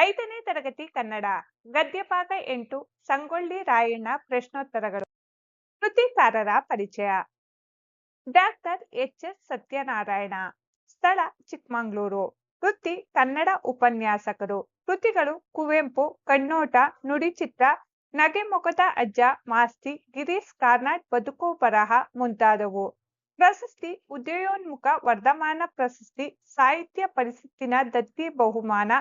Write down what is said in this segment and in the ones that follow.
ಐದನೇ ತರಗತಿ ಕನ್ನಡ, ಗದ್ಯಭಾಗ ಎಂಟು, ಸಂಗೊಳ್ಳಿ ರಾಯಣ್ಣ ಪ್ರಶ್ನೋತ್ತರಗಳು. ಕೃತಿಕಾರರ ಪರಿಚಯ. ಡಾಕ್ಟರ್ ಎಚ್ ಎಸ್ ಸತ್ಯನಾರಾಯಣ, ಸ್ಥಳ ಚಿಕ್ಕಮಂಗ್ಳೂರು. ವೃತ್ತಿ ಕನ್ನಡ ಉಪನ್ಯಾಸಕರು. ಕೃತಿಗಳು ಕುವೆಂಪು, ಕಣ್ಣೋಟ ನುಡಿಚಿತ್ರ ನಗೆಮೊಗದ ಅಜ್ಜ, ಮಾಸ್ತಿ, ಗಿರೀಶ್ ಕಾರ್ನಾಡ್, ಬದುಕು ಬರಹ ಮುಂತಾದವು. ಪ್ರಶಸ್ತಿ ಉದಯೋನ್ಮುಖ ವರ್ಧಮಾನ ಪ್ರಶಸ್ತಿ, ಸಾಹಿತ್ಯ ಪರಿಷತ್ತಿನ ದತ್ತಿ ಬಹುಮಾನ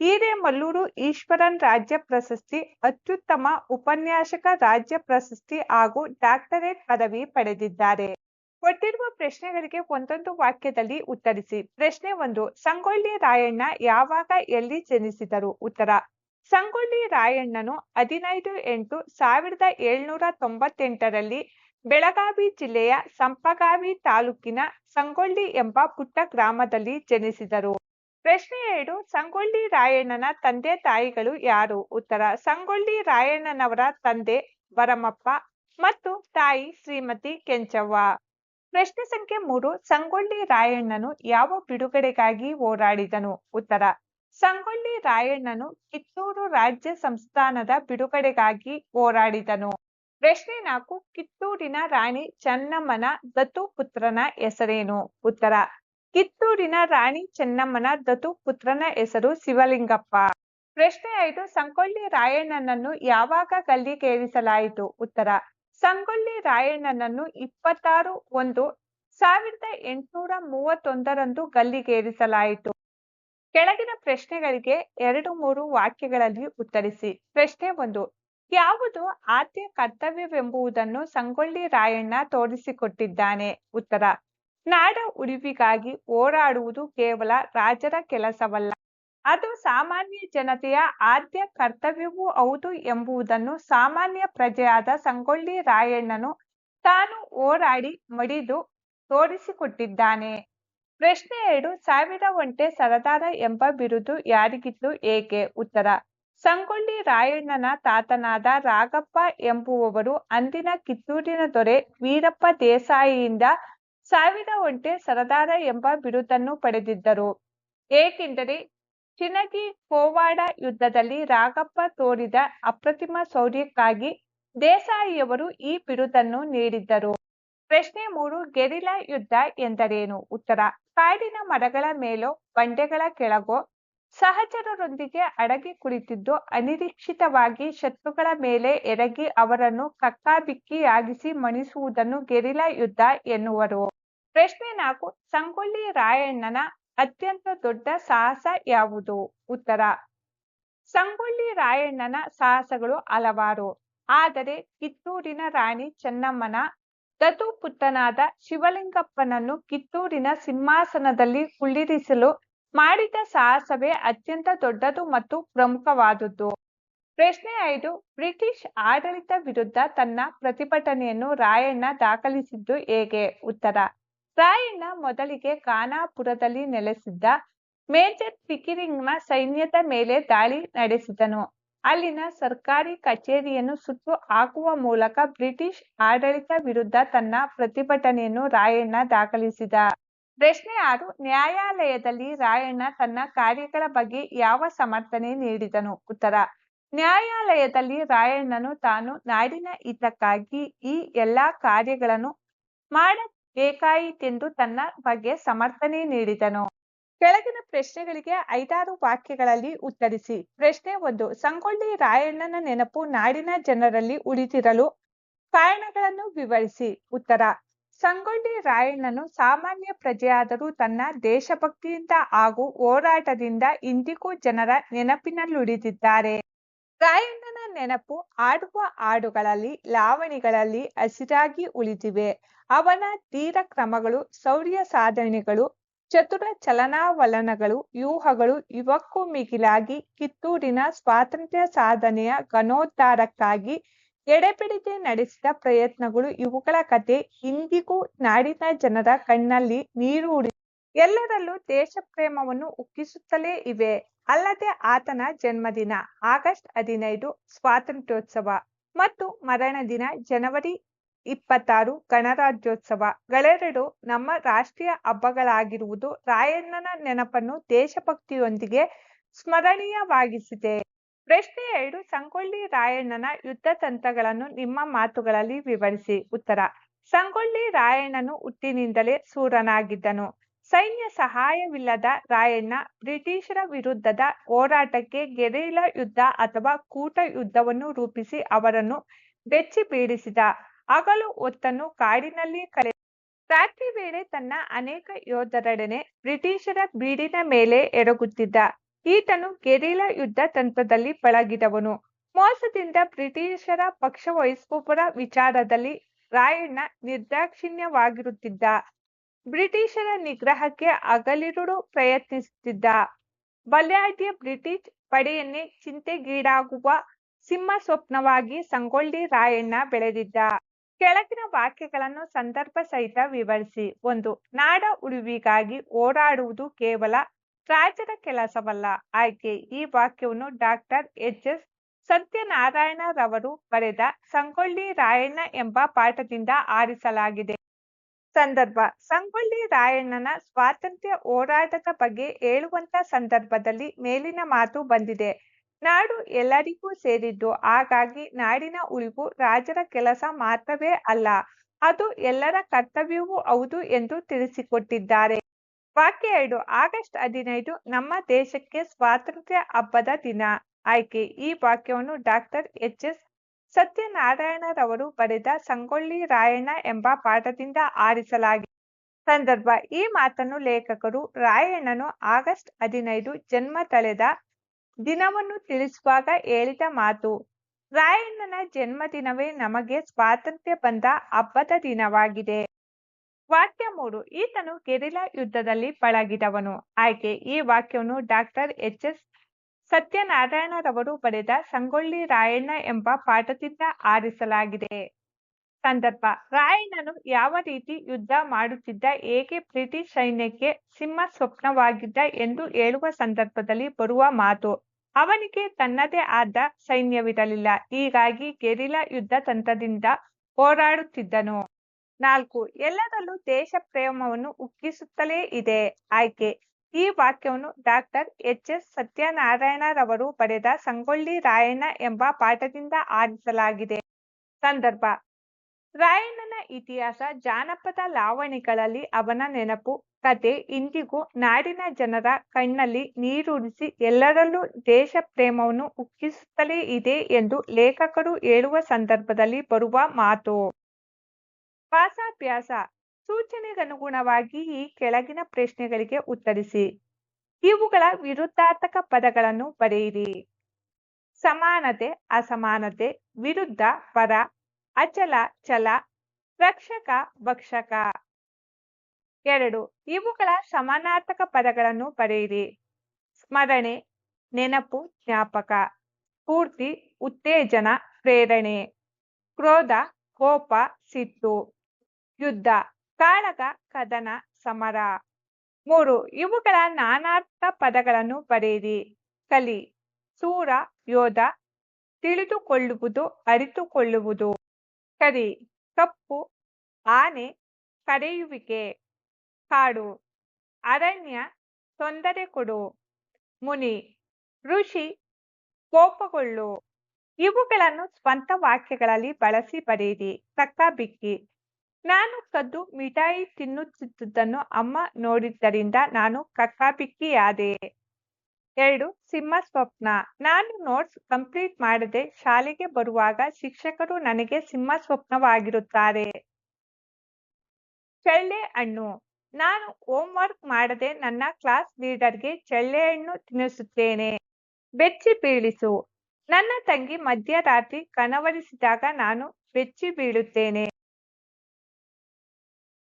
ಹಿರೇಮಲ್ಲೂರು ಈಶ್ವರನ್ ರಾಜ್ಯ ಪ್ರಶಸ್ತಿ, ಅತ್ಯುತ್ತಮ ಉಪನ್ಯಾಸಕ ರಾಜ್ಯ ಪ್ರಶಸ್ತಿ ಹಾಗೂ ಡಾಕ್ಟರೇಟ್ ಪದವಿ ಪಡೆದಿದ್ದಾರೆ. ಕೊಟ್ಟಿರುವ ಪ್ರಶ್ನೆಗಳಿಗೆ ಒಂದೊಂದು ವಾಕ್ಯದಲ್ಲಿ ಉತ್ತರಿಸಿ. ಪ್ರಶ್ನೆ ಒಂದು, ಸಂಗೊಳ್ಳಿ ರಾಯಣ್ಣ ಯಾವಾಗ ಎಲ್ಲಿ ಜನಿಸಿದರು? ಉತ್ತರ, ಸಂಗೊಳ್ಳಿ ರಾಯಣ್ಣನು ಹದಿನೈದು ಎಂಟು ಸಾವಿರದ ಏಳ್ನೂರ ತೊಂಬತ್ತೆಂಟರಲ್ಲಿ ಬೆಳಗಾವಿ ಜಿಲ್ಲೆಯ ಸಂಪಗಾವಿ ತಾಲೂಕಿನ ಸಂಗೊಳ್ಳಿ ಎಂಬ ಪುಟ್ಟ ಗ್ರಾಮದಲ್ಲಿ ಜನಿಸಿದರು. ಪ್ರಶ್ನೆ ಎರಡು, ಸಂಗೊಳ್ಳಿ ರಾಯಣ್ಣನ ತಂದೆ ತಾಯಿಗಳು ಯಾರು? ಉತ್ತರ, ಸಂಗೊಳ್ಳಿ ರಾಯಣ್ಣನವರ ತಂದೆ ವರಮಪ್ಪ ಮತ್ತು ತಾಯಿ ಶ್ರೀಮತಿ ಕೆಂಚವ್ವ. ಪ್ರಶ್ನೆ ಸಂಖ್ಯೆ ಮೂರು, ಸಂಗೊಳ್ಳಿ ರಾಯಣ್ಣನು ಯಾವ ಬಿಡುಗಡೆಗಾಗಿ ಹೋರಾಡಿದನು? ಉತ್ತರ, ಸಂಗೊಳ್ಳಿ ರಾಯಣ್ಣನು ಕಿತ್ತೂರು ರಾಜ್ಯ ಸಂಸ್ಥಾನದ ಬಿಡುಗಡೆಗಾಗಿ ಹೋರಾಡಿದನು. ಪ್ರಶ್ನೆ ನಾಲ್ಕು, ಕಿತ್ತೂರಿನ ರಾಣಿ ಚೆನ್ನಮ್ಮನ ದತ್ತು ಪುತ್ರನ ಹೆಸರೇನು? ಉತ್ತರ ಕಿತ್ತೂರಿನ ರಾಣಿ ಚೆನ್ನಮ್ಮನ ದತ್ತು ಪುತ್ರನ ಹೆಸರು ಶಿವಲಿಂಗಪ್ಪ. ಪ್ರಶ್ನೆ ಐದು, ಸಂಗೊಳ್ಳಿ ರಾಯಣ್ಣನನ್ನು ಯಾವಾಗ ಗಲ್ಲಿಗೇರಿಸಲಾಯಿತು ಉತ್ತರ, ಸಂಗೊಳ್ಳಿ ರಾಯಣ್ಣನನ್ನು ಇಪ್ಪತ್ತಾರು ಒಂದು ಸಾವಿರದ ಎಂಟುನೂರ ಮೂವತ್ತೊಂದರಂದು ಗಲ್ಲಿಗೇರಿಸಲಾಯಿತು ಕೆಳಗಿನ ಪ್ರಶ್ನೆಗಳಿಗೆ ಎರಡು ಮೂರು ವಾಕ್ಯಗಳಲ್ಲಿ ಉತ್ತರಿಸಿ. ಪ್ರಶ್ನೆ ಒಂದು, ಯಾವುದು ಆದ್ಯ ಕರ್ತವ್ಯವೆಂಬುದನ್ನು ಸಂಗೊಳ್ಳಿ ರಾಯಣ್ಣ ತೋರಿಸಿಕೊಟ್ಟಿದ್ದಾನೆ? ಉತ್ತರ ನಾಡ ಉಳಿವಿಗಾಗಿ ಹೋರಾಡುವುದು ಕೇವಲ ರಾಜರ ಕೆಲಸವಲ್ಲ. ಅದು ಸಾಮಾನ್ಯ ಜನತೆಯ ಆದ್ಯ ಕರ್ತವ್ಯವೂ ಹೌದು ಎಂಬುದನ್ನು ಸಾಮಾನ್ಯ ಪ್ರಜೆಯಾದ ಸಂಗೊಳ್ಳಿ ರಾಯಣ್ಣನು ತಾನು ಹೋರಾಡಿ ಮಡಿದು ತೋರಿಸಿಕೊಟ್ಟಿದ್ದಾನೆ. ಪ್ರಶ್ನೆ ಎರಡು, ಸಾವಿರ ಒಂಟೆ ಸರದಾರ ಎಂಬ ಬಿರುದು ಯಾರಿಗಿತ್ತು ಏಕೆ? ಉತ್ತರ, ಸಂಗೊಳ್ಳಿ ರಾಯಣ್ಣನ ತಾತನಾದ ರಾಗಪ್ಪ ಎಂಬುವವರು ಅಂದಿನ ಕಿತ್ತೂರಿನ ದೊರೆ ವೀರಪ್ಪ ದೇಸಾಯಿಯಿಂದ ಸಾವಿರ ಒಂಟೆ ಸರದಾರ ಎಂಬ ಬಿರುದನ್ನು ಪಡೆದಿದ್ದರು. ಏಕೆಂದರೆ ಚಿನಗಿ ಕೋವಾಡ ಯುದ್ಧದಲ್ಲಿ ರಾಗಪ್ಪ ತೋರಿದ ಅಪ್ರತಿಮ ಶೌರ್ಯಕ್ಕಾಗಿ ದೇಸಾಯಿಯವರು ಈ ಬಿರುದನ್ನು ನೀಡಿದ್ದರು. ಪ್ರಶ್ನೆ ಮೂರು, ಗೆರಿಲಾ ಯುದ್ಧ ಎಂದರೇನು? ಉತ್ತರ, ಕಾಡಿನ ಮರಗಳ ಮೇಲೋ ಬಂಡೆಗಳ ಕೆಳಗೋ? ಸಹಚರರೊಂದಿಗೆ ಅಡಗಿ ಕುಳಿತಿದ್ದು ಅನಿರೀಕ್ಷಿತವಾಗಿ ಶತ್ರುಗಳ ಮೇಲೆ ಎರಗಿ ಅವರನ್ನು ಕಕ್ಕಾಬಿಕ್ಕಿಯಾಗಿಸಿ ಮಣಿಸುವುದನ್ನು ಗೆರಿಲಾ ಯುದ್ಧ ಎನ್ನುವರು. ಪ್ರಶ್ನೆ ನಾಲ್ಕು, ಸಂಗೊಳ್ಳಿ ರಾಯಣ್ಣನ ಅತ್ಯಂತ ದೊಡ್ಡ ಸಾಹಸ ಯಾವುದು? ಉತ್ತರ, ಸಂಗೊಳ್ಳಿ ರಾಯಣ್ಣನ ಸಾಹಸಗಳು ಹಲವಾರು, ಆದರೆ ಕಿತ್ತೂರಿನ ರಾಣಿ ಚೆನ್ನಮ್ಮನ ದತ್ತುಪುತ್ರನಾದ ಶಿವಲಿಂಗಪ್ಪನನ್ನು ಕಿತ್ತೂರಿನ ಸಿಂಹಾಸನದಲ್ಲಿ ಕುಳ್ಳಿರಿಸಲು ಮಾಡಿದ ಸಾಹಸವೇ ಅತ್ಯಂತ ದೊಡ್ಡದು ಮತ್ತು ಪ್ರಮುಖವಾದುದು ಪ್ರಶ್ನೆ ಐದು, ಬ್ರಿಟಿಷ್ ಆಡಳಿತ ವಿರುದ್ಧ ತನ್ನ ಪ್ರತಿಭಟನೆಯನ್ನು ರಾಯಣ್ಣ ದಾಖಲಿಸಿದ್ದು ಹೇಗೆ? ಉತ್ತರ ರಾಯಣ್ಣ ಮೊದಲಿಗೆ ಖಾನಾಪುರದಲ್ಲಿ ನೆಲೆಸಿದ್ದ ಮೇಜರ್ ಪಿಕಿರಿಂಗ್ನ ಸೈನ್ಯದ ಮೇಲೆ ದಾಳಿ ನಡೆಸಿದನು. ಅಲ್ಲಿನ ಸರ್ಕಾರಿ ಕಚೇರಿಯನ್ನು ಸುಟ್ಟು ಹಾಕುವ ಮೂಲಕ ಬ್ರಿಟಿಷ್ ಆಡಳಿತ ವಿರುದ್ಧ ತನ್ನ ಪ್ರತಿಭಟನೆಯನ್ನು ರಾಯಣ್ಣ ದಾಖಲಿಸಿದ. ಪ್ರಶ್ನೆ ಆರು, ನ್ಯಾಯಾಲಯದಲ್ಲಿ ರಾಯಣ್ಣ ತನ್ನ ಕಾರ್ಯಗಳ ಬಗ್ಗೆ ಯಾವ ಸಮರ್ಥನೆ ನೀಡಿದನು? ಉತ್ತರ, ನ್ಯಾಯಾಲಯದಲ್ಲಿ ರಾಯಣ್ಣನು ತಾನು ನಾಡಿನ ಹಿತಕ್ಕಾಗಿ ಈ ಎಲ್ಲಾ ಕಾರ್ಯಗಳನ್ನು ಮಾಡಬೇಕಾಯಿತೆಂದು ತನ್ನ ಬಗ್ಗೆ ಸಮರ್ಥನೆ ನೀಡಿದನು. ಕೆಳಗಿನ ಪ್ರಶ್ನೆಗಳಿಗೆ ಐದಾರು ವಾಕ್ಯಗಳಲ್ಲಿ ಉತ್ತರಿಸಿ. ಪ್ರಶ್ನೆ ಒಂದು, ಸಂಗೊಳ್ಳಿ ರಾಯಣ್ಣನ ನೆನಪು ನಾಡಿನ ಜನರಲ್ಲಿ ಉಳಿದಿರಲು ಕಾರಣಗಳನ್ನು ವಿವರಿಸಿ. ಉತ್ತರ, ಸಂಗೊಳ್ಳಿ ರಾಯಣ್ಣನು ಸಾಮಾನ್ಯ ಪ್ರಜೆಯಾದರೂ ತನ್ನ ದೇಶಭಕ್ತಿಯಿಂದ ಹಾಗೂ ಹೋರಾಟದಿಂದ ಇಂದಿಗೂ ಜನರ ನೆನಪಿನಲ್ಲುಳಿದಿದ್ದಾರೆ. ರಾಯಣ್ಣನ ನೆನಪು ಆಡುವ ಹಾಡುಗಳಲ್ಲಿ ಲಾವಣಿಗಳಲ್ಲಿ ಹಸಿರಾಗಿ ಉಳಿದಿವೆ. ಅವನ ತೀರ ಕ್ರಮಗಳು, ಶೌರ್ಯ ಸಾಧನೆಗಳು, ಚತುರ ಚಲನಾವಲನಗಳು, ವ್ಯೂಹಗಳು ಇವಕ್ಕೂ ಮಿಗಿಲಾಗಿ ಕಿತ್ತೂರಿನ ಸ್ವಾತಂತ್ರ್ಯ ಸಾಧನೆಯ ಘನೋದ್ಧಾರಕ್ಕಾಗಿ ಎಡೆಬಿಡದೆ ನಡೆಸಿದ ಪ್ರಯತ್ನಗಳು ಇವುಗಳ ಕತೆ ಇಂದಿಗೂ ನಾಡಿನ ಜನರ ಕಣ್ಣಲ್ಲಿ ನೀರು ಎಲ್ಲರಲ್ಲೂ ದೇಶ ಪ್ರೇಮವನ್ನು ಉಕ್ಕಿಸುತ್ತಲೇ ಇವೆ. ಅಲ್ಲದೆ ಆತನ ಜನ್ಮದಿನ, ಆಗಸ್ಟ್ ಹದಿನೈದು ಸ್ವಾತಂತ್ರ್ಯೋತ್ಸವ ಮತ್ತು ಮರಣ ದಿನ ಜನವರಿ ಇಪ್ಪತ್ತಾರು ಗಣರಾಜ್ಯೋತ್ಸವ. ಗಳೆರಡು ನಮ್ಮ ರಾಷ್ಟ್ರೀಯ ಹಬ್ಬಗಳಾಗಿರುವುದು ರಾಯಣ್ಣನ ನೆನಪನ್ನು ದೇಶಭಕ್ತಿಯೊಂದಿಗೆ ಸ್ಮರಣೀಯವಾಗಿಸಿದೆ. ಪ್ರಶ್ನೆ ಎರಡು, ಸಂಗೊಳ್ಳಿ ರಾಯಣ್ಣನ ಯುದ್ಧ ತಂತ್ರಗಳನ್ನು ನಿಮ್ಮ ಮಾತುಗಳಲ್ಲಿ ವಿವರಿಸಿ. ಉತ್ತರ, ಸಂಗೊಳ್ಳಿ ರಾಯಣ್ಣನು ಹುಟ್ಟಿನಿಂದಲೇ ಸೂರನಾಗಿದ್ದನು. ಸೈನ್ಯ ಸಹಾಯವಿಲ್ಲದ ರಾಯಣ್ಣ ಬ್ರಿಟಿಷರ ವಿರುದ್ಧದ ಹೋರಾಟಕ್ಕೆ ಗೆರಿಲ್ಲಾ ಯುದ್ಧ ಅಥವಾ ಕೂಟ ಯುದ್ಧವನ್ನು ರೂಪಿಸಿ ಅವರನ್ನು ಬೆಚ್ಚಿ ಬೀಳಿಸಿದ. ಹಗಲು ಹೊತ್ತನ್ನು ಕಾಡಿನಲ್ಲಿ ಕಳೆ ರಾತ್ರಿ ವೇಳೆ ತನ್ನ ಅನೇಕ ಯೋಧರೊಡನೆ ಬ್ರಿಟಿಷರ ಬೀಡಿನ ಮೇಲೆ ಎರಗುತ್ತಿದ್ದ. ಈತನು ಗೆರಿಲಾ ಯುದ್ಧ ತಂತ್ರದಲ್ಲಿ ಪಳಗಿದವನು. ಮೋಸದಿಂದ ಬ್ರಿಟಿಷರ ಪಕ್ಷ ವಹಿಸುವವರ ವಿಚಾರದಲ್ಲಿ ರಾಯಣ್ಣ ನಿರ್ದಾಕ್ಷಿಣ್ಯವಾಗಿರುತ್ತಿದ್ದ. ಬ್ರಿಟಿಷರ ನಿಗ್ರಹಕ್ಕೆ ಹಗಲಿರುಳು ಪ್ರಯತ್ನಿಸುತ್ತಿದ್ದ ಬಲಾಢ್ಯ ಬ್ರಿಟಿಷ್ ಪಡೆಯನ್ನೇ ಚಿಂತೆಗೀಡಾಗುವ ಸಿಂಹ ಸ್ವಪ್ನವಾಗಿ ಸಂಗೊಳ್ಳಿ ರಾಯಣ್ಣ ಬೆಳೆದಿದ್ದ. ಕೆಳಗಿನ ವಾಕ್ಯಗಳನ್ನು ಸಂದರ್ಭ ಸಹಿತ ವಿವರಿಸಿ. ಒಂದು, ನಾಡ ಉಳಿವಿಗಾಗಿ ಓಡಾಡುವುದು ಕೇವಲ ರಾಜರ ಕೆಲಸವಲ್ಲ. ಆಯ್ಕೆ, ಈ ವಾಕ್ಯವನ್ನು ಡಾಕ್ಟರ್ ಎಚ್ ಎಸ್ ಸತ್ಯನಾರಾಯಣರವರು ಬರೆದ ಸಂಗೊಳ್ಳಿ ರಾಯಣ್ಣ ಎಂಬ ಪಾಠದಿಂದ ಆರಿಸಲಾಗಿದೆ. ಸಂದರ್ಭ. ಸಂಗೊಳ್ಳಿ ರಾಯಣ್ಣನ ಸ್ವಾತಂತ್ರ್ಯ ಹೋರಾಟದ ಬಗ್ಗೆ ಹೇಳುವಂತ ಸಂದರ್ಭದಲ್ಲಿ ಮೇಲಿನ ಮಾತು ಬಂದಿದೆ. ನಾಡು ಎಲ್ಲರಿಗೂ ಸೇರಿದ್ದು, ಹಾಗಾಗಿ ನಾಡಿನ ಉಳಿವು ರಾಜರ ಕೆಲಸ ಮಾತ್ರವೇ ಅಲ್ಲ, ಅದು ಎಲ್ಲರ ಕರ್ತವ್ಯವೂ ಹೌದು ಎಂದು ತಿಳಿಸಿಕೊಟ್ಟಿದ್ದಾರೆ. ವಾಕ್ಯ ಎರಡು, ಆಗಸ್ಟ್ ಹದಿನೈದು ನಮ್ಮ ದೇಶಕ್ಕೆ ಸ್ವಾತಂತ್ರ್ಯ ಹಬ್ಬದ ದಿನ. ಆಯ್ಕೆ, ಈ ವಾಕ್ಯವನ್ನು ಡಾಕ್ಟರ್ ಎಚ್ ಎಸ್ ಸತ್ಯನಾರಾಯಣರವರು ಬರೆದ ಸಂಗೊಳ್ಳಿ ರಾಯಣ್ಣ ಎಂಬ ಪಾಠದಿಂದ ಆರಿಸಲಾಗಿದೆ ಸಂದರ್ಭ, ಈ ಮಾತನ್ನು ಲೇಖಕರು ರಾಯಣ್ಣನು ಆಗಸ್ಟ್ ಹದಿನೈದು ಜನ್ಮ ತಳೆದ ದಿನವನ್ನು ತಿಳಿಸುವಾಗ ಹೇಳಿದ ಮಾತು, ರಾಯಣ್ಣನ ಜನ್ಮದಿನವೇ ನಮಗೆ ಸ್ವಾತಂತ್ರ್ಯ ಬಂದ ಹಬ್ಬದ ದಿನವಾಗಿದೆ. ವಾಕ್ಯ ಮೂರು, ಈತನು ಗೆರಿಲಾ ಯುದ್ಧದಲ್ಲಿ ಪಳಗಿದವನು. ಆಯ್ಕೆ, ಈ ವಾಕ್ಯವನ್ನು ಡಾಕ್ಟರ್ ಎಚ್ ಎಸ್ ಸತ್ಯನಾರಾಯಣರವರು ಬರೆದ ಸಂಗೊಳ್ಳಿ ರಾಯಣ್ಣ ಎಂಬ ಪಾಠದಿಂದ ಆರಿಸಲಾಗಿದೆ. ಸಂದರ್ಭ, ರಾಯಣ್ಣನು ಯಾವ ರೀತಿ ಯುದ್ಧ ಮಾಡುತ್ತಿದ್ದ ಏಕೆ ಬ್ರಿಟಿಷ್ ಸೈನ್ಯಕ್ಕೆ ಸಿಂಹ ಸ್ವಪ್ನವಾಗಿದ್ದ ಎಂದು ಹೇಳುವ ಸಂದರ್ಭದಲ್ಲಿ ಬರುವ ಮಾತು. ಅವನಿಗೆ ತನ್ನದೇ ಆದ ಸೈನ್ಯವಿರಲಿಲ್ಲ. ಹೀಗಾಗಿ ಗೆರಿಲಾ ಯುದ್ಧ ತಂತ್ರದಿಂದ ಹೋರಾಡುತ್ತಿದ್ದನು. ನಾಲ್ಕು, ಎಲ್ಲರಲ್ಲೂ ದೇಶ ಪ್ರೇಮವನ್ನು ಉಕ್ಕಿಸುತ್ತಲೇ ಇದೆ. ಆಯ್ಕೆ ಈ ವಾಕ್ಯವನ್ನು ಡಾಕ್ಟರ್ ಎಚ್ ಎಸ್ ಸತ್ಯನಾರಾಯಣರವರು ಬರೆದ ಸಂಗೊಳ್ಳಿ ರಾಯಣ್ಣ ಎಂಬ ಪಾಠದಿಂದ ಆರಿಸಲಾಗಿದೆ. ಸಂದರ್ಭ. ರಾಯಣ್ಣನ ಇತಿಹಾಸ ಜಾನಪದ ಲಾವಣಿಗಳಲ್ಲಿ ಅವನ ನೆನಪು, ಕತೆ ಇಂದಿಗೂ ನಾಡಿನ ಜನರ ಕಣ್ಣಲ್ಲಿ ನೀರುಡಿಸಿ ಎಲ್ಲರಲ್ಲೂ ದೇಶ ಪ್ರೇಮವನ್ನು ಉಕ್ಕಿಸುತ್ತಲೇ ಇದೆ ಎಂದು ಲೇಖಕರು ಹೇಳುವ ಸಂದರ್ಭದಲ್ಲಿ ಬರುವ ಮಾತು. ಭಾಷಾಭ್ಯಾಸ. ಸೂಚನೆಗನುಗುಣವಾಗಿ ಈ ಕೆಳಗಿನ ಪ್ರಶ್ನೆಗಳಿಗೆ ಉತ್ತರಿಸಿ. ಇವುಗಳ ವಿರುದ್ಧಾರ್ಥಕ ಪದಗಳನ್ನು ಬರೆಯಿರಿ. ಸಮಾನತೆ, ಅಸಮಾನತೆ, ವಿರುದ್ಧ, ಪರ, ಅಚಲ, ಚಲ, ರಕ್ಷಕ, ಭಕ್ಷಕ. ಎರಡು, ಇವುಗಳ ಸಮಾನಾರ್ಥಕ ಪದಗಳನ್ನು ಬರೆಯಿರಿ. ಸ್ಮರಣೆ, ನೆನಪು, ಜ್ಞಾಪಕ. ಸ್ಫೂರ್ತಿ, ಉತ್ತೇಜನ, ಪ್ರೇರಣೆ. ಕ್ರೋಧ, ಕೋಪ, ಸಿಟ್ಟು. ಯುದ್ಧ ಕಾಳಗ, ಕದನ, ಸಮರ. ಮೂರು, ಇವುಗಳ ನಾನಾರ್ಥ ಪದಗಳನ್ನು ಬರೆಯಿರಿ. ಕಲಿ, ಸೂರ, ಯೋಧ, ತಿಳಿದುಕೊಳ್ಳುವುದು, ಅರಿತುಕೊಳ್ಳುವುದು. ಕರಿ, ಕಪ್ಪು, ಆನೆ, ಕರೆಯುವಿಕೆ. ಕಾಡು, ಅರಣ್ಯ, ತೊಂದರೆ ಕೊಡು. ಮುನಿ, ಋಷಿ, ಕೋಪಗೊಳ್ಳು. ಇವುಗಳನ್ನು ಸ್ವಂತ ವಾಕ್ಯಗಳಲ್ಲಿ ಬಳಸಿ ಬರೆಯಿರಿ. ಕಕ್ಕಾಬಿಕ್ಕಿ ನಾನು ಕದ್ದು ಮಿಠಾಯಿ ತಿನ್ನುತ್ತಿದ್ದುದನ್ನು ಅಮ್ಮ ನೋಡಿದ್ದರಿಂದ ನಾನು ಕಕ್ಕಾಬಿಕ್ಕಿಯಾದೆ ಎರಡು, ಸಿಂಹ ಸ್ವಪ್ನ. ನಾನು ನೋಟ್ಸ್ ಕಂಪ್ಲೀಟ್ ಮಾಡದೆ ಶಾಲೆಗೆ ಬರುವಾಗ ಶಿಕ್ಷಕರು ನನಗೆ ಸಿಂಹ ಸ್ವಪ್ನವಾಗಿರುತ್ತಾರೆ. ಚಳ್ಳೆ ಹಣ್ಣು. ನಾನು ಹೋಂವರ್ಕ್ ಮಾಡದೆ ನನ್ನ ಕ್ಲಾಸ್ ಲೀಡರ್ಗೆ ಚಳ್ಳೆ ಹಣ್ಣು ತಿನ್ನಿಸುತ್ತೇನೆ. ಬೆಚ್ಚಿ ಬೀಳಿಸು. ನನ್ನ ತಂಗಿ ಮಧ್ಯರಾತ್ರಿ ಕನವರಿಸಿದಾಗ ನಾನು ಬೆಚ್ಚಿ ಬೀಳುತ್ತೇನೆ.